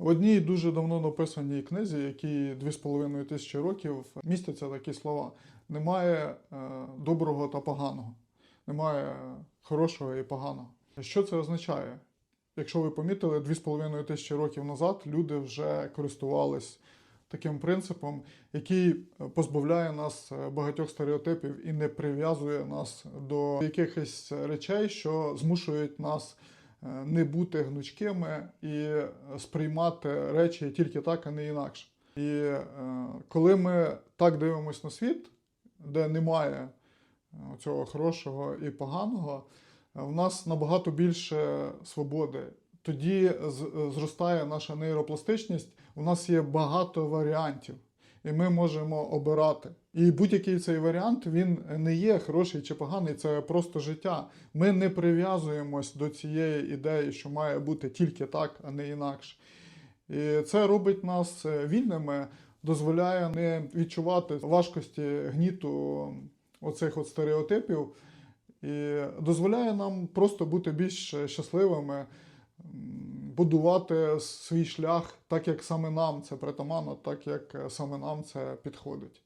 В одній дуже давно написаній книзі, якій 2,5 тисячі років, містяться такі слова: немає е, доброго та поганого, немає хорошого і поганого. Що це означає? Якщо ви помітили, 2,5 тисячі років назад люди вже користувались таким принципом, який позбавляє нас е, багатьох стереотипів і не прив'язує нас до якихось речей, що змушують нас не бути гнучкими і сприймати речі тільки так, а не інакше. І е, коли ми так дивимося на світ, де немає е, цього хорошого і поганого, е, в нас набагато більше свободи. Тоді зростає наша нейропластичність, у нас є багато варіантів, і ми можемо обирати. І будь-який цей варіант він не є хороший чи поганий, це просто життя. Ми не прив'язуємось до цієї ідеї, що має бути тільки так, а не інакше. І це робить нас е, вільними, дозволяє не відчувати важкості гніту оцих от стереотипів, і дозволяє нам просто бути більш щасливими, будувати свій шлях так, як саме нам це притаманно, так як е, саме нам це підходить.